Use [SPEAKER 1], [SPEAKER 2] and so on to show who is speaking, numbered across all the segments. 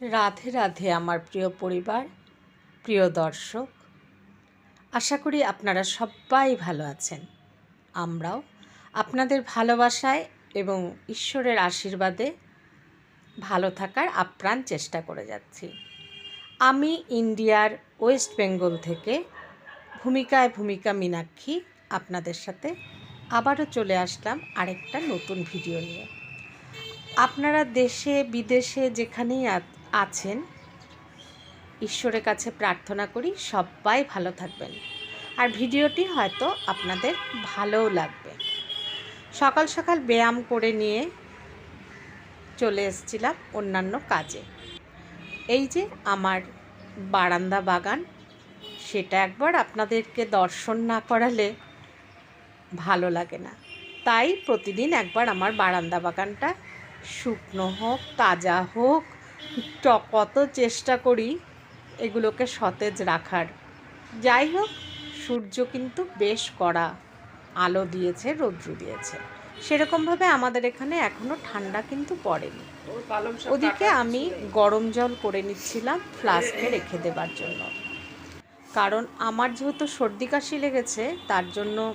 [SPEAKER 1] রাধে রাধে আমার প্রিয় পরিবার, প্রিয় দর্শক। আশা করি আপনারা সবাই ভালো আছেন। আমরাও আপনাদের ভালোবাসায় এবং ঈশ্বরের আশীর্বাদে ভালো থাকার আপ্রাণ চেষ্টা করে যাচ্ছি। আমি ইন্ডিয়ার ওয়েস্ট বেঙ্গল থেকে ভূমিকায় ভূমিকা মীনাক্ষী আপনাদের সাথে আবারও চলে আসলাম আরেকটা নতুন ভিডিও নিয়ে। আপনারা দেশে, বিদেশে যেখানেই আছেন। ঈশ্বরের কাছে প্রার্থনা করি সবাই ভালো থাকবেন। আর ভিডিওটি হয়তো আপনাদের ভালোও লাগবে। সকাল সকাল ব্যায়াম করে নিয়ে চলে এসেছিলাম অন্যান্য কাজে। এই যে আমার বারান্দা বাগান, সেটা একবার আপনাদেরকে দর্শন না করালে ভালো লাগে না। তাই প্রতিদিন একবার আমার বারান্দা বাগানটা শুকনো হোক, তাজা হোক কত চেষ্টা করি এগুলোকে সতেজ রাখার। যাই হোক, সূর্য কিন্তু বেশ কড়া, আলো দিয়েছে, রৌদ্র দিয়েছে। সেরকমভাবে আমাদের এখানে এখনও ঠান্ডা কিন্তু পড়েনি। ওদিকে আমি গরম জল করে নিচ্ছিলাম ফ্লাস্কে রেখে দেবার জন্য। কারণ আমার যেহেতু সর্দি কাশি লেগেছে, তার জন্য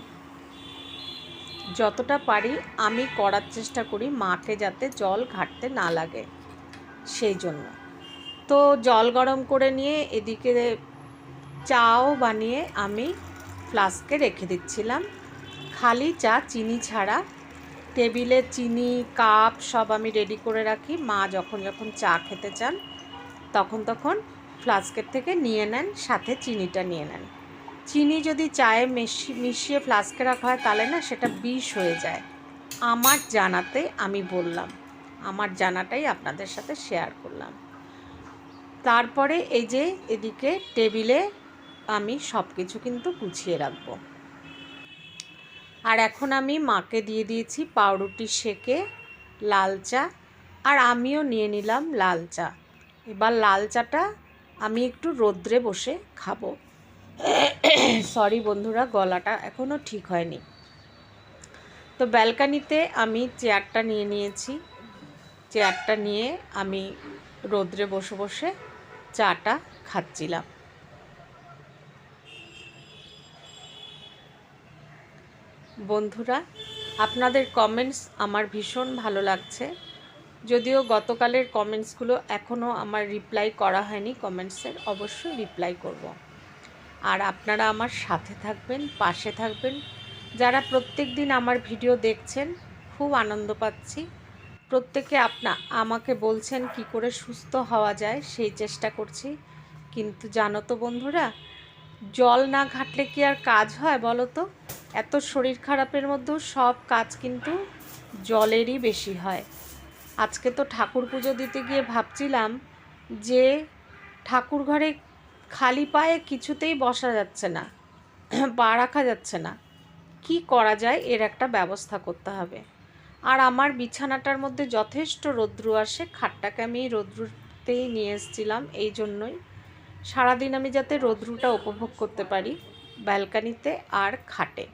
[SPEAKER 1] যতটা পারি আমি করার চেষ্টা করি মাকে যাতে জল ঘাটতে না লাগে। সেই জন্য। তো জল গরম করে নিয়ে এদিকে চাও বানিয়ে আমি ফ্লাস্কে রেখে দিচ্ছিলাম। খালি চা, চিনি ছাড়া। টেবিলে চিনি, কাপ সব আমি রেডি করে রাখি। মা যখন যখন চা খেতে চান, তখন তখন ফ্লাস্কের থেকে নিয়ে নেন, সাথে চিনিটা নিয়ে নেন। চিনি যদি চায়ে মিশি, মিশিয়ে ফ্লাস্কে রাখা হয়, তাহলে না সেটা বিষ হয়ে যায়। আমার জানাতে আমি বললাম। আমার জানাটাই আপনাদের সাথে শেয়ার করলাম। তারপরে এই যে এদিকে টেবিলে আমি সব কিছু কিন্তু গুছিয়ে রাখব। আর এখন আমি মাকে দিয়ে দিয়েছি পাউরুটি সেকে, লাল চা, আর আমিও নিয়ে নিলাম লাল চা। এবার লাল চাটা আমি একটু রোদ্রে বসে খাব। সরি বন্ধুরা, গলাটা এখনও ঠিক হয়নি। তো ব্যালকানিতে আমি চেয়ারটা নিয়ে নিয়েছি। চেয়ারটা নিয়ে আমি রোদ্রে বসে বসে চাটা খাচ্ছিলাম। বন্ধুরা, আপনাদের কমেন্টস আমার ভীষণ ভালো লাগছে। যদিও গতকালের কমেন্টসগুলো এখনও আমার রিপ্লাই করা হয়নি কমেন্টসের অবশ্যই রিপ্লাই করব। আর আপনারা আমার সাথে থাকবেন, পাশে থাকবেন। যারা প্রত্যেক দিন আমার ভিডিও দেখছেন, খুব আনন্দ পাচ্ছি। প্রত্যেকে আপনা, আমাকে বলছেন কি করে সুস্থ হওয়া যায়, সেই চেষ্টা করছি। কিন্তু জানো তো বন্ধুরা, জল না ঘাটলে কি আর কাজ হয় বলো তো? এত শরীর খারাপের মধ্যেও সব কাজ কিন্তু জলেরই বেশি হয়। আজকে তো ঠাকুর পুজো দিতে গিয়ে ভাবছিলাম যে ঠাকুর ঘরে খালি পায়ে কিছুতেই বসা যাচ্ছে না, পা রাখা যাচ্ছে না। কি করা যায়, এর একটা ব্যবস্থা করতে হবে। আর আমার বিছানাটার মধ্যে যথেষ্ট রৌদ্রু আসে। খাটটাকে আমি রৌদ্রুতেই নিয়ে এসেছিলাম, এই জন্যই। সারাদিন আমি যাতে রৌদ্রুটা উপভোগ করতে পারি ব্যালকানিতে আর খাটে।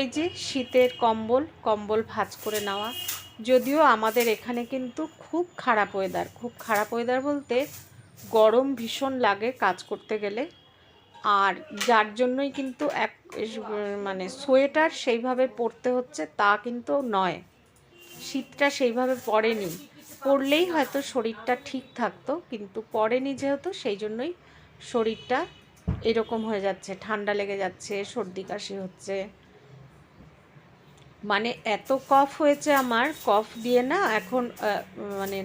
[SPEAKER 1] এই যে শীতের কম্বল কম্বল ভাঁজ করে নেওয়া। যদিও আমাদের এখানে কিন্তু খুব খারাপ ওয়েদার খুব খারাপ ওয়েদার বলতে গরম ভীষণ লাগে কাজ করতে গেলে। আর যার জন্যই কিন্তু এক মানে সোয়েটার সেইভাবে পরতে হচ্ছে তা কিন্তু নয়। শীতটা সেইভাবে পড়েনি। পড়লেই হয়তো শরীরটা ঠিক থাকতো, কিন্তু পড়েনি যেহেতু সেই জন্যই শরীরটা এরকম হয়ে যাচ্ছে, ঠান্ডা লেগে যাচ্ছে, সর্দি কাশি হচ্ছে। মানে এত কফ হয়েছে আমার, কফ দিয়ে না এখন মানে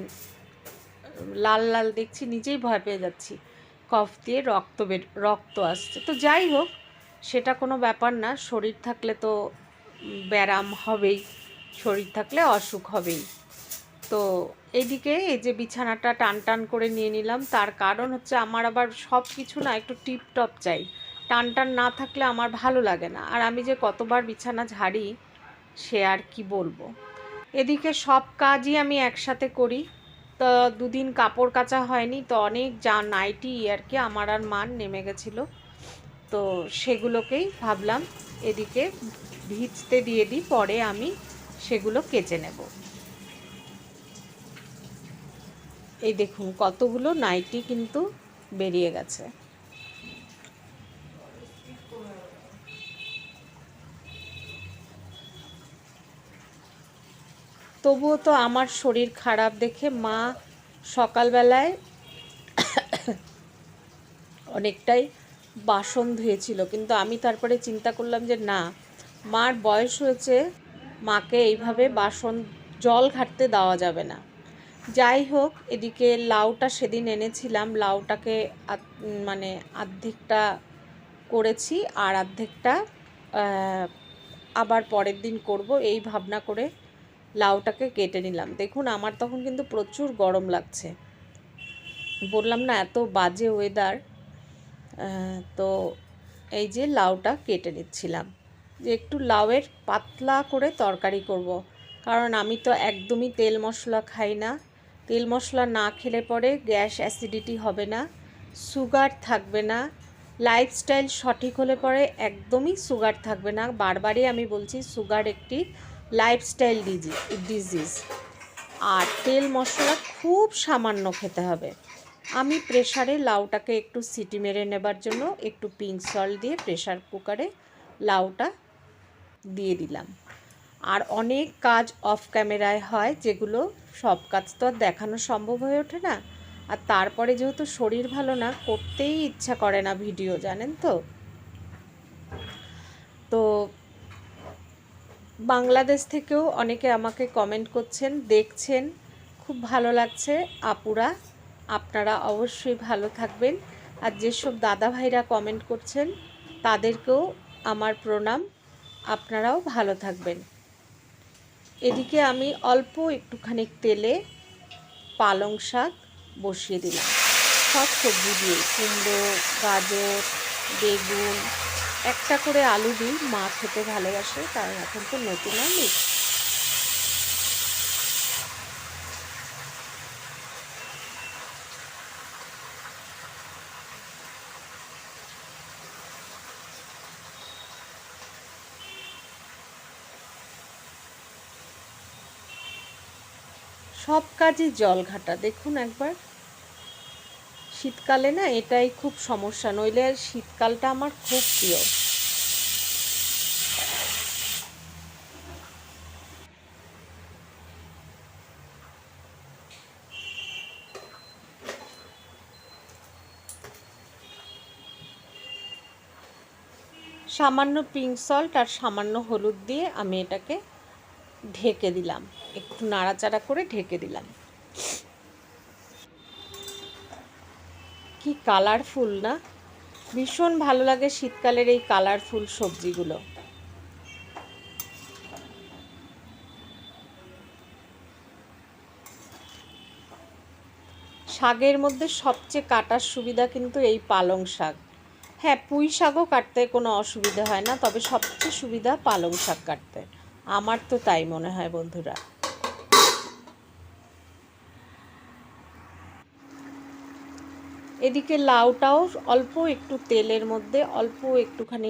[SPEAKER 1] লাল লাল দেখছি, নিজেই ভয় পেয়ে যাচ্ছি। কফ দিয়ে রক্ত বের রক্ত আসছে। তো যাই হোক সেটা কোনো ব্যাপার না শরীর থাকলে তো উম, ব্যারাম হবেই শরীর থাকলে অসুখ হবেই। তো এইদিকে এই যে বিছানাটা টান টান করে নিয়ে নিলাম তার কারণ হচ্ছে আমার আবার সব কিছু না একটু টিপ টপ চাই। টান টান না থাকলে আমার ভালো লাগে না আর আমি যে কতবার বিছানা ঝাড়ি সে আর কি বলব? এদিকে সব কাজই আমি একসাথে করি তো দুদিন কাপড় কাচা হয়নি, তো অনেক যা নাইটি আর কি আমার আর মান নেমে গেছিল। তো সেগুলোকেই ভাবলাম এদিকে ভিজতে দিয়ে দিই, পরে আমি সেগুলো কেচে নেব। এই দেখুন কতগুলো নাইটি কিন্তু বেরিয়ে গেছে। তবুও তো আমার শরীর খারাপ দেখে মা সকালবেলায় অনেকটাই বাসন ধুয়েছিল। কিন্তু আমি তারপরে চিন্তা করলাম যে না মার বয়স হয়েছে মাকে এইভাবে বাসন জল ঘাটতে দেওয়া যাবে না। যাই হোক এদিকে লাউটা সেদিন এনেছিলাম লাউটাকে মানে অর্ধেকটা করেছি আর অর্ধেকটা আহ, আবার পরের দিন করব এই ভাবনা করে লাউটাকে কেটে নিলাম। দেখুন, আমার তখন কিন্তু প্রচুর গরম লাগছে। বললাম, না, এত বাজে ওয়েদার তো এই যে লাউটা কেটে নিচ্ছিলাম। যে একটু লাউয়ের পাতলা করে তরকারি করব। কারণ আমি তো একদমই তেল মশলা খাই না। তেল মশলা না খেলে পরে গ্যাস অ্যাসিডিটি হবে না, সুগার থাকবে না লাইফস্টাইল সঠিক হলে পরে একদমই সুগার থাকবে না। বারবারই আমি বলছি, সুগার একটি লাইফস্টাইল ডিজিজ আর তেল মশলা খুব সামান্য খেতে হবে। আমি প্রেশারে লাউটাকে একটু সিটি মেরে নেবার জন্য একটু পিঙ্ক সল্ট দিয়ে প্রেশার কুকারে লাউটা দিয়ে দিলাম। আর অনেক কাজ অফ ক্যামেরায় হয় যেগুলো সব কাজ তো আর দেখানো সম্ভব হয়ে ওঠে না। আর তারপরে যেহেতু শরীর ভালো না, করতেই ইচ্ছা করে না ভিডিও জানেন তো? বাংলাদেশ থেকেও অনেকে আমাকে কমেন্ট করছেন, দেখছেন। খুব ভালো লাগছে। আপুরা, আপনারা অবশ্যই ভালো থাকবেন। আর যেসব দাদা ভাইরা কমেন্ট করছেন, তাদেরকেও আমার প্রণাম। আপনারাও ভালো থাকবেন। এদিকে আমি অল্প একটুখানি তেলে পালং শাক বসিয়ে দিলাম। সব সবজি দিয়ে কুমড়ো, গাজর, বেগুন একটা করে আলু দিই, মা খেতে ভালোবাসে, কারণ এখন তো নতুন আলু। সব কাজে জল ঘাটা। দেখুন একবার। শীতকালে না এটাই খুব সমস্যা, নইলে শীতকালটা আমার খুব প্রিয়। সামান্য পিঙ্ক সল্ট আর সামান্য হলুদ দিয়ে আমি এটাকে ঢেকে দিলাম, একটু নাড়াচাড়া করে ঢেকে দিলাম। কি কালারফুল না? ভীষণ ভালো লাগে শীতকালের এই কালারফুল সবজিগুলো। শাকের মধ্যে সবচেয়ে কাটার সুবিধা কিন্তু এই পালং শাক। হ্যাঁ পুঁই শাকও কাটতে কোনো অসুবিধা হয় না, তবে সবচেয়ে সুবিধা পালং শাক কাটতে। আমার তো তাই মনে হয় বন্ধুরা। এদিকে লাউটাও অল্প একটু তেলের মধ্যে, অল্প একটুখানি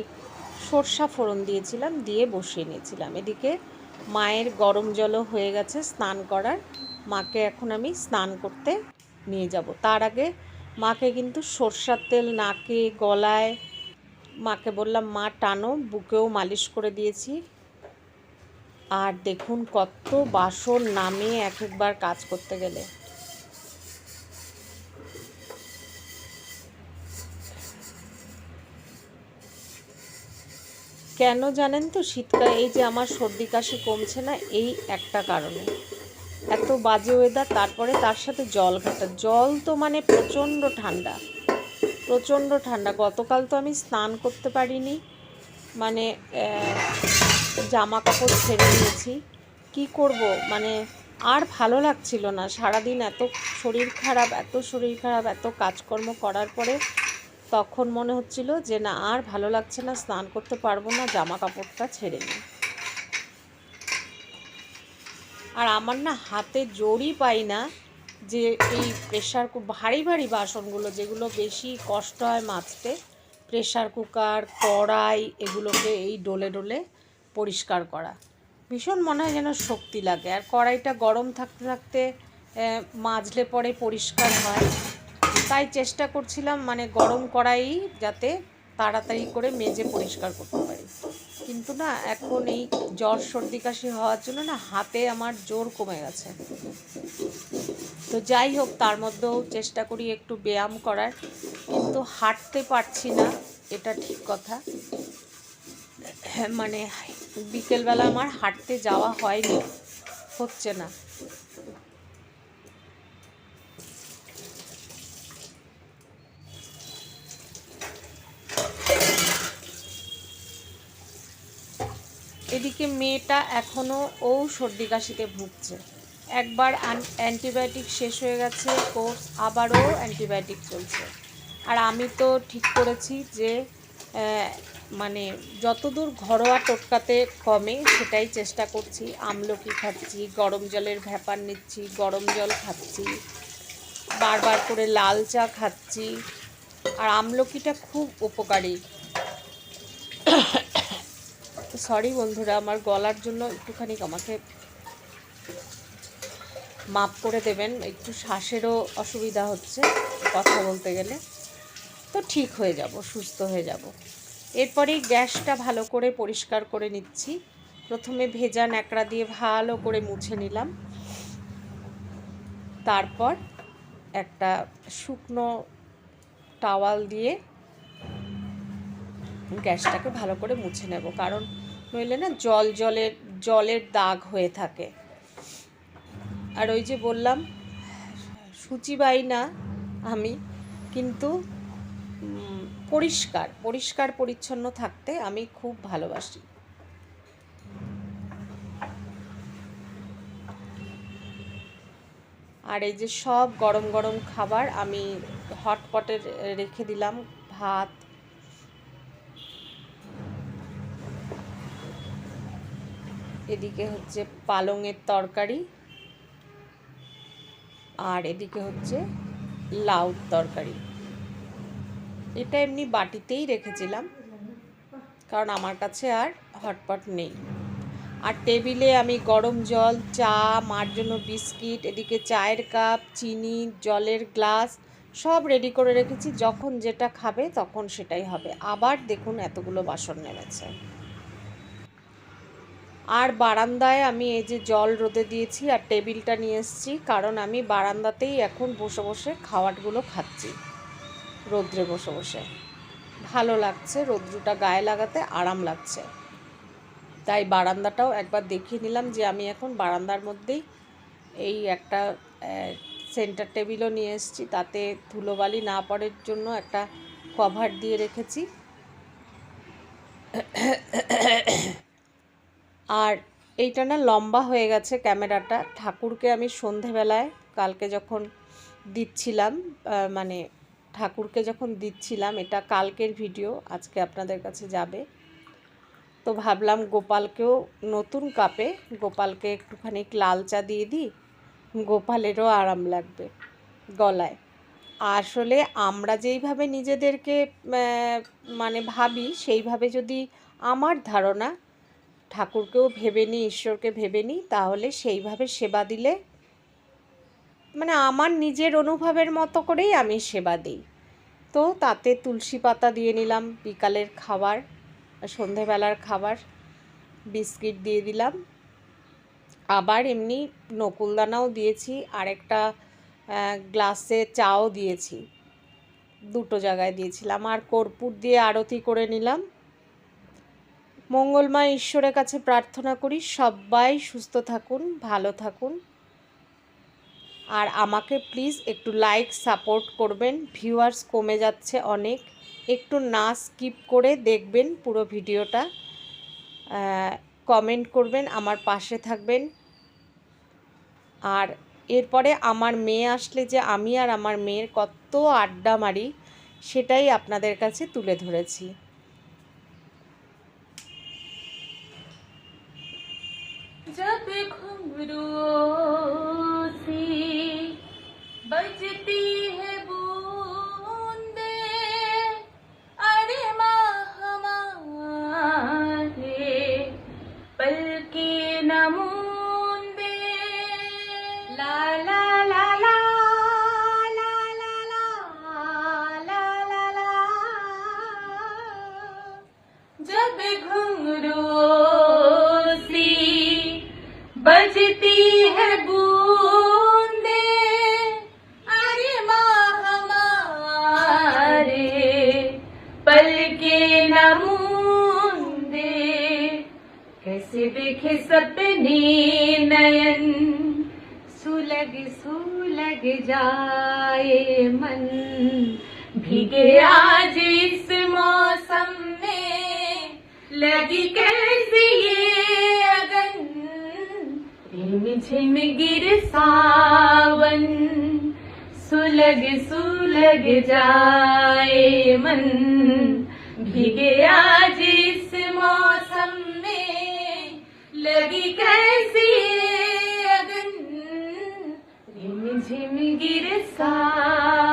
[SPEAKER 1] সর্ষা ফোড়ন দিয়েছিলাম, দিয়ে বসিয়ে নিয়েছিলাম। এদিকে মায়ের গরম জলও হয়ে গেছে স্নান করার। মাকে এখন আমি স্নান করতে নিয়ে যাব। তার আগে মাকে কিন্তু সর্ষার তেল নাকে, গলায়, মাকে বললাম, মা, টানো, বুকেও মালিশ করে দিয়েছি। আর দেখুন কত বাসন নামে এক একবার কাজ করতে গেলে। কেন জানেন তো? শীতকাল এই যে আমার সর্দি কাশি কমছে না, এই একটা কারণে। এত বাজে ওয়েদার তারপরে তার সাথে জল ঘাটা। জল তো মানে প্রচণ্ড ঠান্ডা প্রচণ্ড ঠান্ডা। গতকাল তো আমি স্নান করতে পারিনি মানে জামা কাপড় ছেড়ে নিয়েছি কি করব? মানে আর ভালো লাগছিল না। সারাদিন এত শরীর খারাপ, এত শরীর খারাপ, এত কাজকর্ম করার পরে তখন মনে হচ্ছিল যে, না, আর ভালো লাগছে না, স্নান করতে পারব না জামা কাপড়টা ছেড়ে নিই। আর আমার না হাতে জোরই পাই না যে, এই প্রেশার খুব ভারী ভারী বাসনগুলো যেগুলো বেশি কষ্ট হয় মাজতে প্রেশার কুকার কড়াই এগুলোকে এই ডোলে ডোলে পরিষ্কার করা। ভীষণ মনে হয় যেন শক্তি লাগে। আর কড়াইটা গরম থাকতে থাকতে মাজলে পরে পরিষ্কার হয়। তাই চেষ্টা করছিলাম মানে গরম কড়াই যাতে তাড়াতাড়ি করে মেজে পরিষ্কার করতে পারি। কিন্তু না, এখন এই জ্বর, সর্দি কাশি হওয়ার জন্য না হাতে আমার জোর কমে গেছে। তো যাই হোক, তার মধ্যেও চেষ্টা করি একটু ব্যায়াম করার। কিন্তু হাঁটতে পারছি না, এটা ঠিক কথা। মানে বিকেলবেলা আমার হাঁটতে যাওয়া হয়নি, হচ্ছে না। এদিকে মেয়েটা এখনও ও সর্দি কাশিতে ভুগছে। একবার অ্যান্টিবায়োটিক শেষ হয়ে গেছে, কোর্স আবারও অ্যান্টিবায়োটিক চলছে। আর আমি তো ঠিক করেছি যে মানে যতদূর ঘরোয়া টোটকাতে কমে সেটাই চেষ্টা করছি। আমলকি খাচ্ছি, গরম জলের ভ্যাপার নিচ্ছি, গরম জল খাচ্ছি, বারবার করে লাল চা খাচ্ছি। আর আমলকিটা খুব উপকারী। সরি বন্ধুরা, আমার গলার জন্য একটুখানি আমাকে মাপ করে দেবেন। একটু শ্বাসেরও অসুবিধা হচ্ছে, কথা বলতে গেলে। তো ঠিক হয়ে যাব, সুস্থ হয়ে যাব। এরপরেই গ্যাসটা ভালো করে পরিষ্কার করে নিচ্ছি। প্রথমে ভেজা ন্যাকড়া দিয়ে ভালো করে মুছে নিলাম। তারপর একটা শুকনো টাওয়াল দিয়ে গ্যাসটাকে ভালো করে মুছে নেব। কারণ নইলে না জল, জলের জলের দাগ হয়ে থাকে। আর ওই যে বললাম সূচিবাই না আমি, কিন্তু পরিষ্কার পরিষ্কার পরিচ্ছন্ন থাকতে আমি খুব ভালোবাসি। আর এই যে সব গরম গরম খাবার আমি হটপটে রেখে দিলাম, ভাত এদিকে হচ্ছে পালংয়ের তরকারি। আর এদিকে হচ্ছে লাউ তরকারি। এটা এমনি বাটিতেই রেখেছিলাম, কারণ আমার কাছে আর হটপট নেই। আর টেবিলে আমি গরম জল, চা, মার জন্য বিস্কিট, এদিকে চায়ের কাপ, চিনি, জলের গ্লাস সব রেডি করে রেখেছি। যখন যেটা খাবে তখন সেটাই হবে। আবার দেখুন এতগুলো বাসন নেমেছে। আর বারান্দায় আমি এই যে জল রোদে দিয়েছি আর টেবিলটা নিয়ে এসেছি, কারণ আমি বারান্দাতেই এখন বসে বসে খাবারগুলো খাচ্ছি, রোদ্রে বসে বসে। ভালো লাগছে, রৌদ্রটা গায়ে লাগাতে আরাম লাগছে। তাই বারান্দাটাও একবার দেখিয়ে নিলাম যে আমি এখন বারান্দার মধ্যেই এই একটা সেন্টার টেবিলও নিয়ে এসেছি, তাতে ধুলোবালি না পড়ার জন্য একটা কভার দিয়ে রেখেছি। আর এইটা না লম্বা হয়ে গেছে ক্যামেরাটা। ঠাকুরকে আমি সন্ধেবেলায় কালকে যখন দিচ্ছিলাম মানে ঠাকুরকে যখন দিচ্ছিলাম, এটা কালকের ভিডিও, আজকে আপনাদের কাছে যাবে। তো ভাবলাম গোপালকেও নতুন কাপে, গোপালকে একটুখানি লাল চা দিয়ে দিই, গোপালেরও আরাম লাগবে গলায়। আসলে আমরা যেইভাবে নিজেদেরকে মানে ভাবি, সেইভাবে যদি আমার ধারণা ঠাকুরকেও ভেবে নিই ঈশ্বরকে ভেবে নিই তাহলে সেইভাবে সেবা দিলে মানে আমার নিজের অনুভবের মতো করেই আমি সেবা দিই। তো তাতে তুলসী পাতা দিয়ে নিলাম, বিকালের খাবার, সন্ধেবেলার খাবার, বিস্কিট দিয়ে দিলাম। আবার এমনি নকুলদানাও দিয়েছি আর একটা গ্লাসে চাও দিয়েছি। দুটো জায়গায় দিয়েছিলাম। আর কর্পূর দিয়ে আরতি করে নিলাম। মঙ্গলময় ঈশ্বরের কাছে প্রার্থনা করি, সবাই সুস্থ থাকুন, ভালো থাকুন। আর আমাকে প্লিজ একটু লাইক সাপোর্ট করবেন। ভিউয়ার্স কমে যাচ্ছে অনেক। একটু না স্কিপ করে দেখবেন পুরো ভিডিওটা। কমেন্ট করবেন, আমার পাশে থাকবেন। আর এরপরে আমার মেয়ে আসলে যে আমি আর আমার মেয়ের কত আড্ডা মারি, সেটাই আপনাদের কাছে তুলে ধরেছি।
[SPEAKER 2] घुंघरू से बजती आज इस मौसम में लगी कैसी ये अगन? रिम झिम गिर सावन, सुलग सुलग जाए मन। भीगे आज इस मौसम में लगी कैसी ये अगन? रिम झिम गिर सावन